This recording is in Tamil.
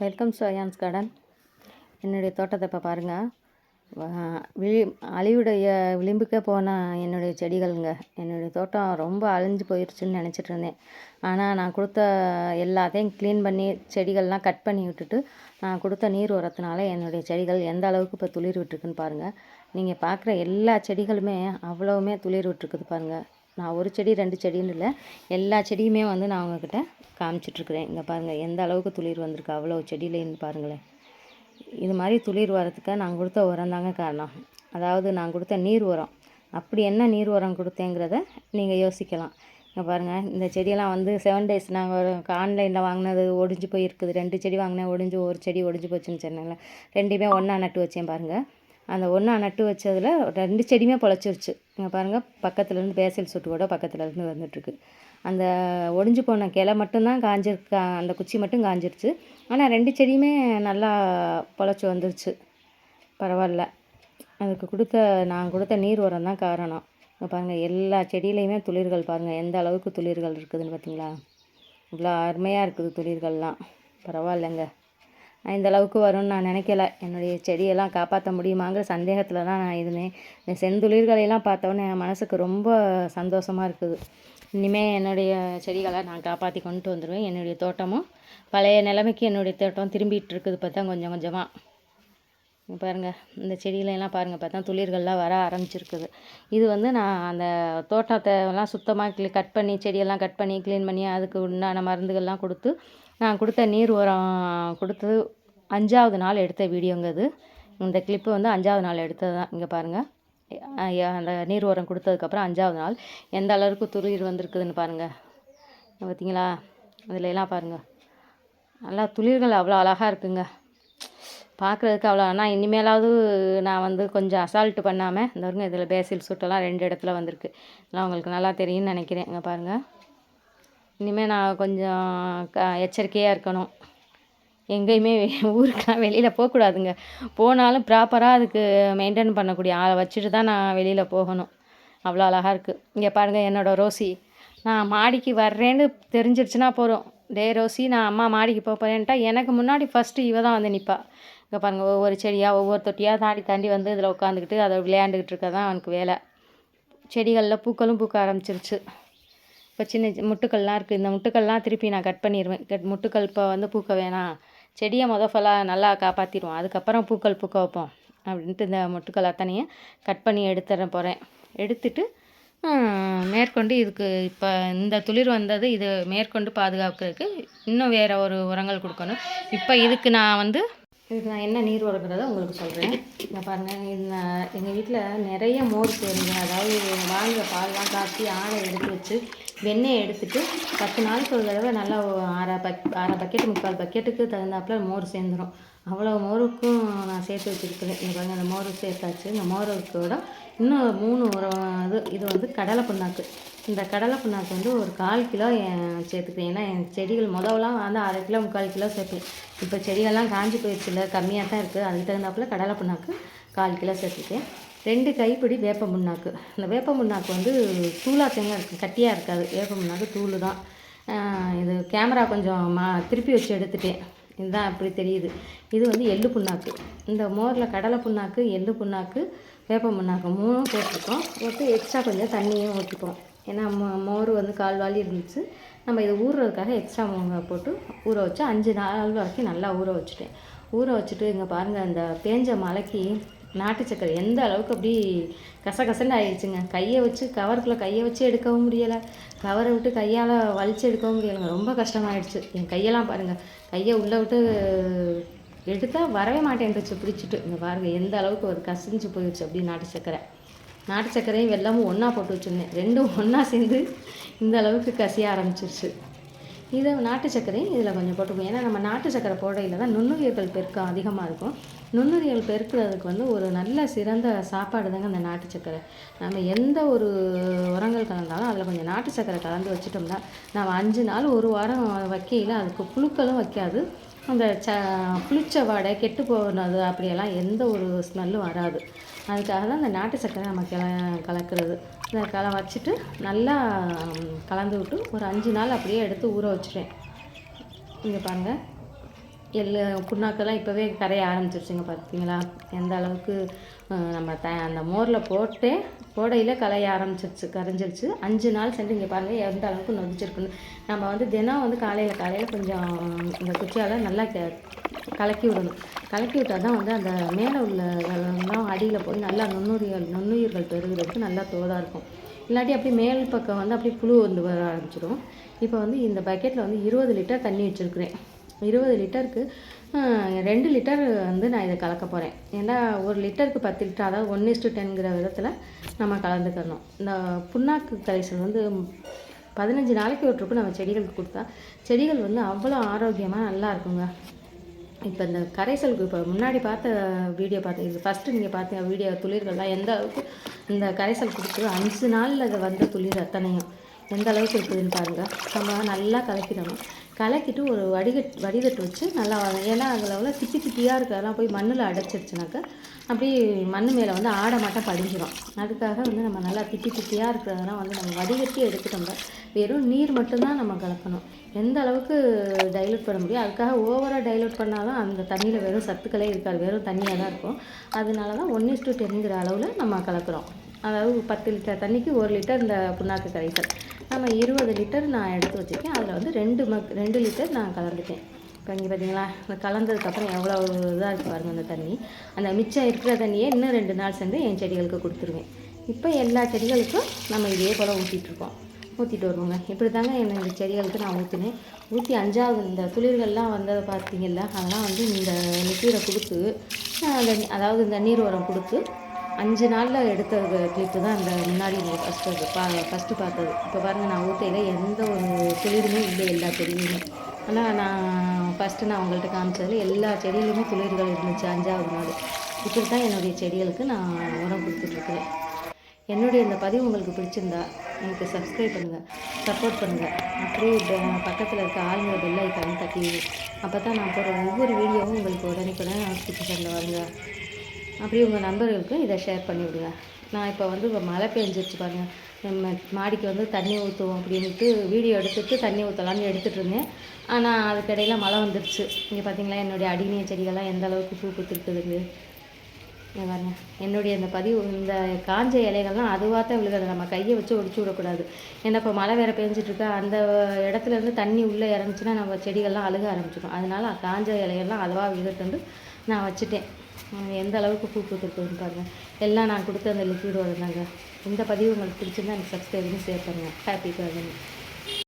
Welcome சோயான்ஸ் garden. என்னுடைய தோட்டத்தை இப்போ பாருங்கள் விழி அழிவுடைய விளிம்புக்கே போன என்னுடைய செடிகளுங்க. என்னுடைய தோட்டம் ரொம்ப அழிஞ்சு போயிடுச்சுன்னு நினச்சிட்டு இருந்தேன். ஆனால் நான் கொடுத்த எல்லாத்தையும் க்ளீன் பண்ணி செடிகள்லாம் கட் பண்ணி விட்டுட்டு நான் கொடுத்த நீர் உரத்தினால என்னுடைய செடிகள் எந்த அளவுக்கு இப்போ துளிர் விட்டுருக்குன்னு பாருங்கள் நீங்கள் பார்க்குற எல்லா செடிகளுமே அவ்வளவுமே துளிர் விட்டுருக்குது பாருங்கள் நான் ஒரு செடி ரெண்டு செடின்னு இல்லை. எல்லா செடியுமே வந்து நான் அவங்கக்கிட்ட காமிச்சிட்ருக்குறேன். இங்கே பாருங்கள் எந்த அளவுக்கு துளிர் வந்திருக்கு அவ்வளோ செடியிலேன்னு பாருங்களேன். இது மாதிரி துளிர் வரத்துக்கு நான் கொடுத்த உரம் தாங்க காரணம். அதாவது நான் கொடுத்த நீர் உரம். அப்படி என்ன நீர் உரம் கொடுத்தேங்கிறத நீங்கள் யோசிக்கலாம். இங்கே பாருங்கள் இந்த செடியெல்லாம் வந்து செவன் டேஸ் நாங்கள் ஆன்லைனில் வாங்கினது ஒடிஞ்சு போயிருக்குது. ரெண்டு செடி வாங்கினேன் ஒடிஞ்சு ஒரு செடி ஒடிஞ்சு போச்சுன்னு சொன்னேன்ல. ரெண்டுமே ஒன்றா நட்டு வச்சேன் பாருங்கள் அந்த ஒன்றா நட்டு வச்சதில் ரெண்டு செடியுமே பொழைச்சிருச்சு. இங்கே பாருங்கள் பக்கத்துலேருந்து பேசல் சொட்டு கூட பக்கத்துலேருந்து வந்துட்டுருக்கு. அந்த ஒடிஞ்சு போன கிளை மட்டும்தான் காஞ்சிருக்கா அந்த குச்சி மட்டும் காஞ்சிருச்சு. ஆனால் ரெண்டு செடியுமே நல்லா பொழைச்சி வந்துருச்சு. பரவாயில்ல. அதுக்கு கொடுத்த நான் கொடுத்த நீர் உரம் தான் காரணம். இங்கே பாருங்கள் எல்லா செடியிலையுமே துளிர்கள் பாருங்கள் எந்த அளவுக்கு துளிர்கள் இருக்குதுன்னு பார்த்தீங்களா இவ்வளோ அருமையாக இருக்குது துளிர்கள்லாம். பரவாயில்லைங்க. இந்த அளவுக்கு வரும்னு நான் நினைக்கல. என்னுடைய செடியெல்லாம் காப்பாற்ற முடியுமாங்கிற சந்தேகத்தில் தான் நான் இருந்தேன். இந்த செந்துளிர்களையெல்லாம் பார்த்தோன்னே என் மனசுக்கு ரொம்ப சந்தோஷமாக இருக்குது. இனிமேல் என்னுடைய செடிகளை நான் காப்பாற்றி கொண்டு வந்துடுவேன் என்னுடைய தோட்டமும் பழைய நிலைமைக்கு என்னுடைய தோட்டம் திரும்பிகிட்டு இருக்குது. பார்த்தா கொஞ்சம் கொஞ்சமாக பாருங்கள் இந்த செடியிலலாம் பாருங்கள் பார்த்தா துளிர்கள்லாம் வர ஆரம்பிச்சிருக்குது. இது வந்து நான் அந்த தோட்டத்தை எல்லாம் சுத்தமாக க்ளீ கட் பண்ணி செடியெல்லாம் கட் பண்ணி க்ளீன் பண்ணி அதுக்கு உண்டான மருந்துகள்லாம் கொடுத்து நான் கொடுத்த நீர் உரம் கொடுத்தது அஞ்சாவது நாள் எடுத்த வீடியோங்க இது. இந்த கிளிப்பு வந்து அஞ்சாவது நாள் எடுத்தது தான். இங்கே பாருங்கள் அந்த நீர் உரம் கொடுத்ததுக்கப்புறம் அஞ்சாவது நாள். எந்த அளவுக்கு துளிர் வந்திருக்குதுன்னு பாருங்கள் பார்த்தீங்களா அதுல பாருங்கள் நல்லா துளிர்கள் அவ்வளோ அழகாக இருக்குங்க. பார்க்குறதுக்கு அவ்வளோ ஆனால் இனிமேலாவது நான் வந்து கொஞ்சம் அசால்ட்டு பண்ணாமல் இந்த வருங்க இதில் பேசில் சுட்டெல்லாம் ரெண்டு இடத்துல வந்திருக்கு. எல்லாம் உங்களுக்கு நல்லா தெரியும்னு நினைக்கிறேன். இங்கே பாருங்கள் இனிமேல் நான் கொஞ்சம் க எச்சரிக்கையாக இருக்கணும். எங்கேயுமே ஊருக்கெலாம் வெளியில் போகக்கூடாதுங்க போனாலும் ப்ராப்பராக அதுக்கு மெயின்டைன் பண்ணக்கூடிய ஆளை வச்சுட்டு தான் நான் வெளியில் போகணும். அவ்வளோ அழகாக இருக்குது இங்கே பாருங்கள் என்னோடய ரோசி. நான் மாடிக்கு வர்றேன்னு தெரிஞ்சிருச்சுன்னா போகிறோம் டே ரோசி நான் அம்மா மாடிக்கு போக போகிறேன்ட்டா எனக்கு முன்னாடி ஃபஸ்ட்டு இவ தான் வந்து நிற்பா இங்கே பாருங்கள் ஒவ்வொரு செடியாக ஒவ்வொரு தொட்டியாக தாண்டி தாண்டி வந்து இதில் உட்காந்துக்கிட்டு அதை விளையாண்டுக்கிட்டு இருக்க தான் அவனுக்கு வேலை. செடிகளில் பூக்களும் பூக்க ஆரம்பிச்சிருச்சு. இப்போ சின்ன முட்டுக்கள்லாம் இருக்குது இந்த முட்டுக்கள்லாம் திருப்பி நான் கட் பண்ணிடுவேன் கட் முட்டுக்கள் இப்போ வந்து பூக்க வேணாம். செடியை மொதல் ஃபலாக நல்லா காப்பாற்றிடுவோம் அதுக்கப்புறம் பூக்கள் பூக்க வைப்போம் அப்படின்ட்டு இந்த முட்டுக்கள் அத்தனையும் கட் பண்ணி எடுத்துட போகிறேன் எடுத்துட்டு மேற்கொண்டு இதுக்கு இப்போ இந்த துளிர் வந்தது இது மேற்கொண்டு பாதுகாக்கிறதுக்கு இன்னும் வேறு ஒரு உரங்கள் கொடுக்கணும். இப்போ இதுக்கு நான் வந்து இதுக்கு நான் என்ன நீர் வளர்க்குறத உங்களுக்கு சொல்கிறேன் இங்கே பாருங்கள் இந்த எங்கள் வீட்டில் நிறைய மோர் சேருங்க. அதாவது வாங்குற பால்லாம் காய்ச்சி ஆடை எடுத்து வச்சு வெண்ணெய் எடுத்துட்டு பத்து நாளைக்கு ஒரு தடவை நல்லா அரை பக் அரை பக்கெட் முக்கால் பக்கெட்டுக்கு தகுந்தாப்புல மோர் சேர்ந்துடும் அவ்வளோ மோருக்கும் நான் சேர்த்து வச்சுருக்கிறேன். இங்கே பாருங்கள் அந்த மோர் சேர்த்தாச்சு. இந்த மோருக்கோட இன்னும் மூணு உரம் இது இது வந்து கடலை புண்ணாக்கு. இந்த கடலை புண்ணாக்கு வந்து ஒரு கால் கிலோ சேர்த்துக்கிறேன் ஏன்னா என் செடிகள் முதல்லாம் வந்து அரை கிலோ முக்கால் கிலோ சேர்ப்பேன். இப்போ செடிகள்லாம் காஞ்சி போயிடுச்சுல கம்மியாக தான் இருக்குது அதுக்கு தகுந்தாப்புல கடலை புண்ணாக்கு கால் கிலோ சேர்த்துக்கேன் ரெண்டு கைப்பிடி வேப்ப முன்னாக்கு இந்த வேப்ப முன்னாக்கு வந்து தூளாக தேங்காய் இருக்குது கட்டியாக இருக்காது. வேப்ப முன்னாக்கு தூள் தான். இது கேமரா கொஞ்சம் மா திருப்பி வச்சு எடுத்துட்டேன். இதுதான் அப்படி தெரியுது. இது வந்து எள்ளு புண்ணாக்கு இந்த மோரில் கடலை புண்ணாக்கு எள்ளு புண்ணாக்கு வேப்ப புண்ணாக்கு மூணும் போட்டிருக்கோம் போட்டு எக்ஸ்ட்ரா கொஞ்சம் தண்ணியும் ஊற்றிப்போம் ஏன்னா மோ மோர் வந்து கால்வாலி இருந்துச்சு. நம்ம இதை ஊறுறதுக்காக எக்ஸ்ட்ரா போட்டு ஊற வச்சு அஞ்சு நாள் வரைக்கும் நல்லா ஊற வச்சுட்டேன். ஊற வச்சுட்டு இங்கே பாருங்கள் அந்த பேஞ்ச மலைக்கு நாட்டு சக்கரை எந்த அளவுக்கு அப்படி கசகசன்னு ஆயிடுச்சுங்க. கையை வச்சு கவருக்குள்ளே கையை வச்சு எடுக்கவும் முடியலை. கவரை விட்டு கையால் வலிச்சு எடுக்கவும் முடியலைங்க. ரொம்ப கஷ்டமாயிடுச்சு. என் கையெல்லாம் பாருங்கள் கையை உள்ளே விட்டு எடுத்தால் வரவே மாட்டேன்ட்டுச்சு பிடிச்சிட்டு. இங்கே பாருங்கள் எந்த அளவுக்கு ஒரு கசிஞ்சு போயிடுச்சு அப்படி நாட்டு சக்கரை. நாட்டு சர்க்கரையும் வெள்ளமும் ஒன்றா போட்டு வச்சுருந்தேன். ரெண்டும் ஒன்றா சேர்ந்து இந்த அளவுக்கு கசிய ஆரம்பிச்சிருச்சு. இதை நாட்டு சர்க்கரையும் இதில் கொஞ்சம் போட்டுக்குவோம் ஏன்னா நம்ம நாட்டு சர்க்கரை போடையில் தான் நுண்ணுயிர்கள் பெருக்கம் அதிகமாக இருக்கும். நுண்ணுயிர்கள் பெருக்கிறதுக்கு வந்து ஒரு நல்ல சிறந்த சாப்பாடு தாங்க அந்த நாட்டு சர்க்கரை. நம்ம எந்த ஒரு உரங்கள் கலந்தாலும் அதில் கொஞ்சம் நாட்டு சர்க்கரை கலந்து வச்சுட்டோம்னா நம்ம அஞ்சு நாள் ஒரு வாரம் வைக்கையில் அதுக்கு புழுக்களும் வைக்காது. அந்த ச புளிச்ச வாடை கெட்டு போனது அப்படியெல்லாம் எந்த ஒரு ஸ்மெல்லும் வராது. அதுக்காக தான் அந்த நாட்டு சர்க்கரை நம்ம கிள கலக்கிறது. இதை கல வச்சுட்டு நல்லா கலந்து விட்டு ஒரு அஞ்சு நாள் அப்படியே எடுத்து ஊற வச்சுட்டேன் இங்கே பாருங்கள் எள்ளு புண்ணாக்கெல்லாம் இப்போவே கரைய ஆரம்பிச்சிருச்சுங்க பார்த்தீங்களா? எந்த அளவுக்கு நம்ம த அந்த மோரில் போட்டு போடையில் கலைய ஆரம்பிச்சிருச்சு கரைஞ்சிருச்சு. அஞ்சு நாள் சென்று இங்கே பாருங்கள் எந்த அளவுக்கு நொதிச்சிருக்குன்னு. நம்ம வந்து தினம் வந்து காலையில் காலையில் கொஞ்சம் இந்த குச்சியால் நல்லா க கலக்கி விடணும். கலக்கி விட்டால் தான் வந்து அந்த மேலே உள்ள அடியில் போய் நல்லா நுண்ணுயிர்கள் நுண்ணுயிர்கள் பெருகிறதுக்கு நல்லா தோதாக இருக்கும். இல்லாட்டி அப்படியே மேல் பக்கம் வந்து அப்படியே புழு வந்து வர ஆரம்பிச்சிடும். இப்போ வந்து இந்த பக்கெட்டில் வந்து இருபது லிட்டர் தண்ணி வச்சுருக்குறேன். இருபது லிட்டருக்கு ரெண்டு லிட்டர் வந்து நான் இதை கலக்க போகிறேன் ஏன்னா ஒரு லிட்டருக்கு பத்து லிட்டர் அதாவது ஒன் இஸ்டு டென்கிற விதத்தில் நம்ம கலந்துக்கணும். இந்த புண்ணாக்கு கரைசல் வந்து பதினஞ்சு நாளைக்கு ஒரு ட்ரிப்பு நம்ம செடிகளுக்கு கொடுத்தா செடிகள் வந்து அவ்வளோ ஆரோக்கியமாக நல்லா இருக்குங்க. இப்போ இந்த கரைசலுக்கு இப்போ முன்னாடி பார்த்த வீடியோ பார்த்து இது ஃபஸ்ட்டு நீங்கள் பார்த்த வீடியோ துளிர்கள்லாம் எந்த அளவுக்கு இந்த கரைசல் கொடுத்து அஞ்சு நாளில் அது வந்த துளிர் அத்தனையும். எந்த அளவுக்கு இருக்குதுன்னு பாருங்கள் நம்ம நல்லா கலக்கிடணும். கலக்கிட்டு ஒரு வடிகட் வடிகட்டு வச்சு நல்லா வ- ஏன்னா அதில் உள்ள திப்பி திப்பியாக இருக்கிறதெல்லாம் போய் மண்ணில் அடைச்சிருச்சுனாக்கா அப்படியே மண் மேலே வந்து ஆட மாட்டம் படிஞ்சிடும் அதுக்காக வந்து நம்ம நல்லா திப்பி திப்பியாக இருக்கிறதெல்லாம் வந்து நம்ம வடிகட்டி எடுத்துட்டோம்னா வெறும் நீர் மட்டும்தான் நம்ம கலக்கணும். எந்த அளவுக்கு டைலூட் பண்ண முடியும்? அதுக்காக ஓவராக டைலூட் பண்ணாலும் அந்த தண்ணியில் வெறும் சத்துக்களே இருக்காது. வெறும் தண்ணியாக தான் இருக்கும். அதனால தான் ஒன் இஸ் டூ டென்கிற அளவில் நம்ம கலக்கிறோம். அதாவது பத்து லிட்டர் தண்ணிக்கு ஒரு லிட்டர் இந்த புண்ணாக்கு கரைசல். நம்ம இருபது லிட்டர் நான் எடுத்து வச்சுருக்கேன். அதில் வந்து ரெண்டு மக் ரெண்டு லிட்டர் நான் கலந்துட்டேன். இப்போ இங்கே பார்த்தீங்களா இந்த கலந்ததுக்கப்புறம் எவ்வளோ இதாக இருக்குது பாருங்க அந்த தண்ணி. அந்த மிச்சம் இருக்கிற தண்ணியை இன்னும் ரெண்டு நாள் சென்று என் செடிகளுக்கு கொடுத்துருவேன். இப்போ எல்லா செடிகளுக்கும் நம்ம இதே போல் ஊற்றிட்டுருக்கோம் ஊற்றிட்டு வருவோங்க. இப்படி தாங்க என்னோட செடிகளுக்கு நான் ஊற்றினேன் ஊற்றி அஞ்சாவது இந்த துளிர்கள்லாம் வந்ததை பார்த்தீங்கல்ல அதெல்லாம் வந்து இந்த லிக்விடை கொடுத்து அந்த அதாவது இந்த நீர் உரம் கொடுத்து அஞ்சு நாளில் எடுத்த கிளிப்பு தான் அந்த முன்னாடி ஃபஸ்ட்டு ஃபஸ்ட்டு பா ஃபஸ்ட்டு பார்த்தது. இப்போ பாருங்கள் நான் ஊற்றையில் எந்த ஒரு துளிருமே இல்லை எல்லா செடியுமே ஆனால் நான் ஃபஸ்ட்டு நான் உங்கள்கிட்ட காமிச்சதில் எல்லா செடியிலுமே துளிர்கள் இருந்துச்சு அஞ்சாவது நாள். இப்படி தான் என்னுடைய செடிகளுக்கு நான் உரம் கொடுத்துட்ருக்குறேன். என்னுடைய இந்த பதிவு உங்களுக்கு பிடிச்சிருந்தா எனக்கு சப்ஸ்கிரைப் பண்ணுங்கள் சப்போர்ட் பண்ணுங்கள் அப்படியே பக்கத்தில் இருக்க ஆளுங்க பெல் ஐக்கான தட்டி அப்போ தான் நான் போகிற ஒவ்வொரு வீடியோவும் உங்களுக்கு உடனே நோட்டிஃபிகேஷனில் வருங்க. அப்படியே உங்கள் நண்பர்களுக்கும் இதை ஷேர் பண்ணி விடுங்க நான் இப்போ வந்து மழை பெஞ்சிருச்சு பாருங்கள் நம்ம மாடிக்கு வந்து தண்ணி ஊற்றுவோம் அப்படின்ட்டு வீடியோ எடுத்துட்டு தண்ணி ஊற்றலான்னு எடுத்துகிட்டு இருந்தேன். ஆனால் அதுக்கிடையில் மழை வந்துருச்சு. இங்கே பார்த்தீங்களா என்னுடைய அடிநீய செடிகள்லாம் எந்த அளவுக்கு பூ பூத்துருக்குதுங்க பாருங்க. என்னுடைய இந்த பதிவு இந்த காஞ்ச இலைகள்லாம் அதுவாக தான் விழுகிறது நம்ம கையை வச்சு ஒடிச்சு விடக்கூடாது. ஏன்னா இப்போ மழை வேறு பெஞ்சிட்ருக்கா. அந்த இடத்துலேருந்து தண்ணி உள்ளே இறந்துச்சுன்னா நம்ம செடிகள்லாம் அழுக ஆரம்பிச்சிடும். அதனால காஞ்ச இலைகள்லாம் அதுவாக விழுகிறது நான் வச்சுட்டேன். எந்த அளவுக்கு பூ பூத்துருக்குதுன்னு பாருங்கள் எல்லாம் நான் கொடுத்த அந்த லிக்விடோட தாங்க. இந்த பதிவு உங்களுக்கு பிடிச்சிருந்தா எனக்கு சப்ஸ்கிரைப் பண்ணி ஷேர் பண்ணுங்கள் ஹாப்பி கார்டன்